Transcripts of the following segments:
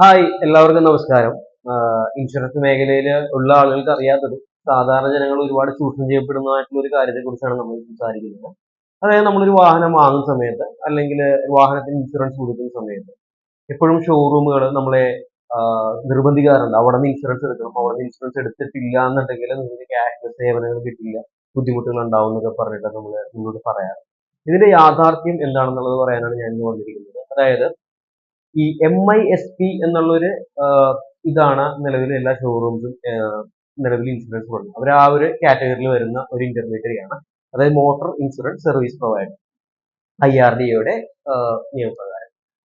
Hi എല്ലാവർക്കും നമസ്കാരം. Insurance മേഖലയിൽ ഉള്ള ആളുകൾക്ക് അറിയാത്തത് സാധാരണ ജനങ്ങൾ ഒരുപാട് ചൂഷണം ചെയ്യപ്പെടുന്നതായിട്ടുള്ള ഒരു കാര്യത്തെ കുറിച്ചാണ് നമ്മൾ സംസാരിക്കുന്നത്. അതായത് നമ്മളൊരു വാഹനം വാങ്ങുന്ന സമയത്ത് അല്ലെങ്കിൽ വാഹനത്തിന് ഇൻഷുറൻസ് കൊടുക്കുന്ന സമയത്ത് എപ്പോഴും ഷോറൂമുകൾ നമ്മളെ നിർബന്ധിക്കാറുണ്ട്. അവിടെ നിന്ന് ഇൻഷുറൻസ് എടുക്കണം. അവിടെ നിന്ന് ഇൻഷുറൻസ് എടുത്തിട്ടില്ല എന്നുണ്ടെങ്കിൽ നിങ്ങൾക്ക് ക്യാഷ് സേവനങ്ങൾ കിട്ടില്ല. ബുദ്ധിമുട്ടുകൾ ഉണ്ടാവും എന്നൊക്കെ പറഞ്ഞിട്ട് നമ്മൾ നിങ്ങളോട് പറയാറ്. ഇതിന്റെ യാഥാർത്ഥ്യം എന്താണെന്നുള്ളത് പറയാനാണ് ഞാൻ ഇന്ന് വന്നിരിക്കുന്നത്. അതായത് ഈ എം ഐ എസ് പി എന്നുള്ളൊരു ഇതാണ് നിലവിൽ എല്ലാ ഷോറൂംസും നിലവിൽ ഇൻഷുറൻസ് കൊടുക്കുന്നത് അവർ ആ ഒരു കാറ്റഗറിയിൽ വരുന്ന ഒരു ഇന്റർമീഡിയറി ആണ് അതായത് motor insurance service provider I R D ഒയുടെ നിയമപ്രകാരം.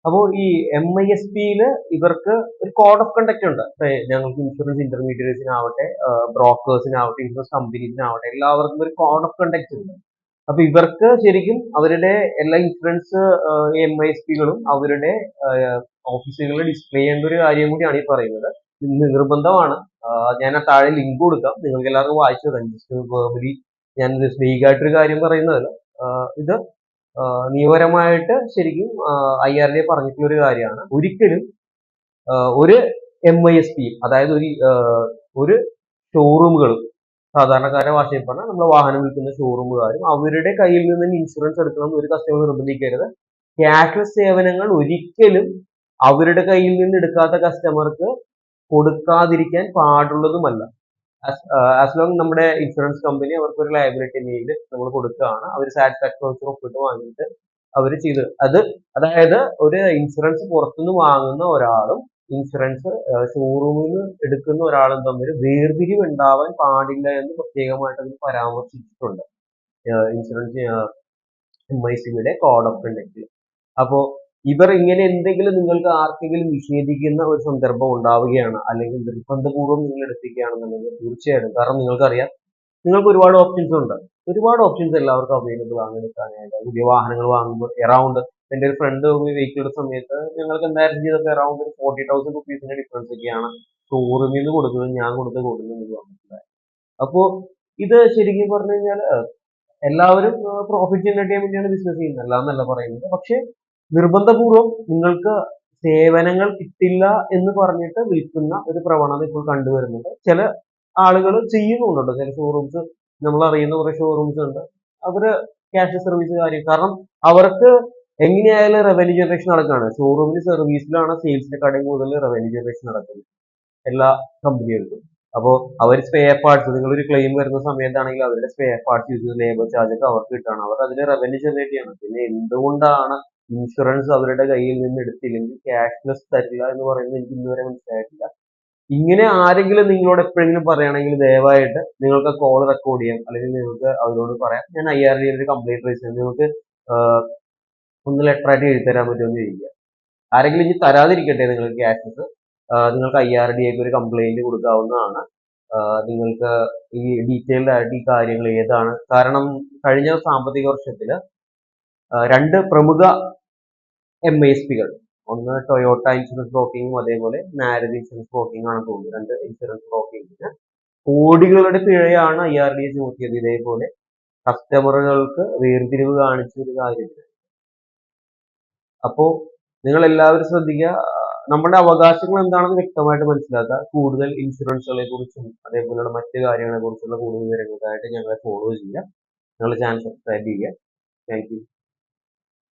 അപ്പോൾ ഈ എം ഐ എസ് പിയിൽ ഇവർക്ക് ഒരു കോഡ് ഓഫ് കണ്ടക്ട് ഉണ്ട്. ഞങ്ങൾക്ക് ഇൻഷുറൻസ് ഇന്റർമീഡിയറ്റ്സിനാവട്ടെ ബ്രോക്കേഴ്സിനാവട്ടെ ഇൻഷുറൻസ് കമ്പനീസിനാവട്ടെ എല്ലാവർക്കും ഒരു കോഡ് ഓഫ് കണ്ടക്ട് ഉണ്ട്. അപ്പൊ ഇവർക്ക് ശരിക്കും അവരുടെ എല്ലാ ഇൻഷുറൻസ് എം ഐ എസ് പികളും അവരുടെ ഓഫീസുകളിൽ ഡിസ്പ്ലേ ചെയ്യേണ്ട ഒരു കാര്യം കൂടിയാണ് ഈ പറയുന്നത്. നിർബന്ധമാണ്. ഞാൻ ആ താഴെ ലിങ്ക് കൊടുക്കാം. നിങ്ങൾക്ക് എല്ലാവർക്കും വായിച്ചു തരാം ജസ്റ്റ് വേർബലി ഞാൻ സ്നേഹികമായിട്ടൊരു കാര്യം പറയുന്നതല്ല. ഇത് നിയമപരമായിട്ട് ശരിക്കും ഐ ആർ ഡി പറഞ്ഞിട്ടുള്ള ഒരു കാര്യമാണ്. ഒരിക്കലും ഒരു എം ഐ എസ് പിയും അതായത് ഒരു ഒരു ഷോറൂമുകളും സാധാരണക്കാരുടെ ഭാഷയിൽ പറഞ്ഞാൽ നമ്മൾ വാഹനം വിൽക്കുന്ന ഷോറൂമുകാരും അവരുടെ കയ്യിൽ നിന്ന് ഇൻഷുറൻസ് എടുക്കണം ഒരു കസ്റ്റമർ നിർബന്ധിക്കരുത്. ക്യാഷ്ലെസ് സേവനങ്ങൾ ഒരിക്കലും അവരുടെ കയ്യിൽ നിന്ന് എടുക്കാത്ത കസ്റ്റമർക്ക് കൊടുക്കാതിരിക്കാൻ പാടുള്ളതുമല്ല. ആസ് ലോങ് നമ്മുടെ ഇൻഷുറൻസ് കമ്പനി അവർക്ക് ഒരു ലയബിലിറ്റി മെയിൽ നമ്മൾ കൊടുക്കുകയാണ് അവർ സാറ്റിസ്ഫാക്ഷൻ വൗച്ചർ ഒപ്പിട്ട് വാങ്ങിയിട്ട് അവർ ചെയ്ത് അത് അതായത് ഒരു ഇൻഷുറൻസ് പുറത്തുനിന്ന് വാങ്ങുന്ന ഒരാളും ഇൻഷുറൻസ് ഷോറൂമിൽ നിന്ന് എടുക്കുന്ന ഒരാളും തമ്മിൽ വേർതിരിവ് ഉണ്ടാവാൻ പാടില്ല എന്ന് പ്രത്യേകമായിട്ട് അതിന് പരാമർശിച്ചിട്ടുണ്ട് ഇൻഷുറൻസ് എം ഐ സിയുടെ കോഡ് ഓഫ് കണ്ടക്റ്റിൽ അപ്പോ ഇവർ ഇങ്ങനെ എന്തെങ്കിലും നിങ്ങൾക്ക് ആർക്കെങ്കിലും നിഷേധിക്കുന്ന ഒരു സന്ദർഭം ഉണ്ടാവുകയാണ് അല്ലെങ്കിൽ നിർബന്ധപൂർവം നിങ്ങൾ എടുപ്പിക്കുകയാണെന്നുണ്ടെങ്കിൽ തീർച്ചയായിട്ടും. കാരണം നിങ്ങൾക്കറിയാം നിങ്ങൾക്ക് ഒരുപാട് ഓപ്ഷൻസ് ഉണ്ട്. ഒരുപാട് ഓപ്ഷൻസ് എല്ലാവർക്കും അവൈലബിൾ ആണ്. എടുക്കാനായിട്ട് പുതിയ വാഹനങ്ങൾ വാങ്ങുമ്പോൾ എറൗണ്ട് എന്റെ ഒരു ഫ്രണ്ട് വെഹിക്കിൾ എടുത്ത സമയത്ത് ഞങ്ങൾക്ക് എന്തായാലും ചെയ്തത് അറൌണ്ട് ഒരു ഫോർട്ടി തൗസൻഡ് റുപ്പീസിന്റെ ഡിഫറൻസ് ഒക്കെയാണ് ഷോറൂമിൽ നിന്ന് കൊടുക്കുന്നത് ഞാൻ കൊടുത്ത് കൊടുക്കുന്നത് പറഞ്ഞിട്ടുണ്ടായത് അപ്പോൾ ഇത് ശരിക്കും പറഞ്ഞു കഴിഞ്ഞാൽ എല്ലാവരും പ്രോഫിറ്റ് ചെയ്യാൻ വേണ്ടിയാണ് ബിസിനസ് ചെയ്യുന്നത്. അല്ലാന്നല്ല പറയുന്നത്. പക്ഷെ നിർബന്ധപൂർവം നിങ്ങൾക്ക് സേവനങ്ങൾ കിട്ടില്ല എന്ന് പറഞ്ഞിട്ട് വിൽക്കുന്ന ഒരു പ്രവണത ഇപ്പോൾ കണ്ടുവരുന്നുണ്ട്. ചില ആളുകൾ ചെയ്യുന്നുണ്ട് ചില ഷോറൂംസ് നമ്മൾ അറിയുന്ന കുറെ ഷോറൂംസ് ഉണ്ട്. അവർ ക്യാഷ് സർവീസ് കാര്യം. കാരണം അവർക്ക് എങ്ങനെയായാലും റവന്യൂ ജനറേഷൻ നടക്കുകയാണ് ഷോറൂമിന് സർവീസിലാണ് സെയിൽസിന്റെ കടയിൽ കൂടുതൽ റവന്യൂ ജനറേഷൻ നടക്കുന്നത്. എല്ലാ കമ്പനികൾക്കും അപ്പോൾ അവർ സ്പെയർ പാർട്സ് നിങ്ങളൊരു ക്ലെയിം വരുന്ന സമയത്താണെങ്കിൽ അവരുടെ സ്പെയർ പാർട്സ് യൂസ് ചെയ്ത് ലേബർ ചാർജ് ഒക്കെ അവർക്ക് കിട്ടുകയാണ് അവർ അതിന് റവന്യൂ ജനറേറ്റ് ചെയ്യണം. പിന്നെ എന്തുകൊണ്ടാണ് ഇൻഷുറൻസ് അവരുടെ കയ്യിൽ നിന്ന് എടുത്തില്ലെങ്കിൽ ക്യാഷ്ലെസ് തരില്ല എന്ന് പറയുന്നത് എനിക്ക് ഇന്നുവരെ മനസ്സിലായിട്ടില്ല. ഇങ്ങനെ ആരെങ്കിലും നിങ്ങളോട് എപ്പോഴെങ്കിലും പറയുകയാണെങ്കിൽ ദയവായിട്ട് നിങ്ങൾക്ക് കോൾ റെക്കോർഡ് ചെയ്യാം. അല്ലെങ്കിൽ നിങ്ങൾക്ക് അവരോട് പറയാം. ഞാൻ ഐ ആർ ഡി ഒരു കംപ്ലൈന്റ് രജിസ്റ്റർ നിങ്ങൾക്ക് ഒന്ന് ലെറ്റർ ആയിട്ട് എഴുതി തരാൻ പറ്റുമെന്ന് ചോദിക്കുക. ആരെങ്കിലും ഇനി തരാതിരിക്കട്ടെ നിങ്ങൾക്ക് ക്യാഷസ് നിങ്ങൾക്ക് ഐ ആർ ഡി ആയിട്ട് ഒരു കംപ്ലൈന്റ് കൊടുക്കാവുന്നതാണ്. നിങ്ങൾക്ക് ഈ ഡീറ്റെയിൽഡ് ആയിട്ട് ഈ കാര്യങ്ങൾ ഏതാണ്? കാരണം കഴിഞ്ഞ സാമ്പത്തിക വർഷത്തിൽ രണ്ട് പ്രമുഖ എം എസ് പികൾ ഒന്ന് ടൊയോട്ട ഇൻഷുറൻസ് ബ്രോക്കിങ്ങും അതേപോലെ നാരദ് ഇൻഷുറൻസ് ബ്രോക്കിംഗ് ആണ് തോന്നുന്നത്. രണ്ട് ഇൻഷുറൻസ് ബ്രോക്കിങ്ങിന് കോടികളുടെ പിഴയാണ് ഐ ആർ ഡി എ ചുമത്തിയത്. ഇതേപോലെ കസ്റ്റമറുകൾക്ക് വേർതിരിവ് കാണിച്ച ഒരു കാര്യത്തിൽ അപ്പോ നിങ്ങൾ എല്ലാവരും ശ്രദ്ധിക്കുക നമ്മുടെ അവകാശങ്ങൾ എന്താണെന്ന് വ്യക്തമായിട്ട് മനസ്സിലാക്കുക. കൂടുതൽ ഇൻഷുറൻസുകളെ കുറിച്ചും അതേപോലെയുള്ള മറ്റ് കാര്യങ്ങളെ കുറിച്ചുള്ള കൂടുതൽ വിവരങ്ങൾക്കായിട്ട് ഞങ്ങളെ ഫോളോ ചെയ്യുക. ഞങ്ങളുടെ ചാനൽ സബ്സ്ക്രൈബ് ചെയ്യുക. താങ്ക്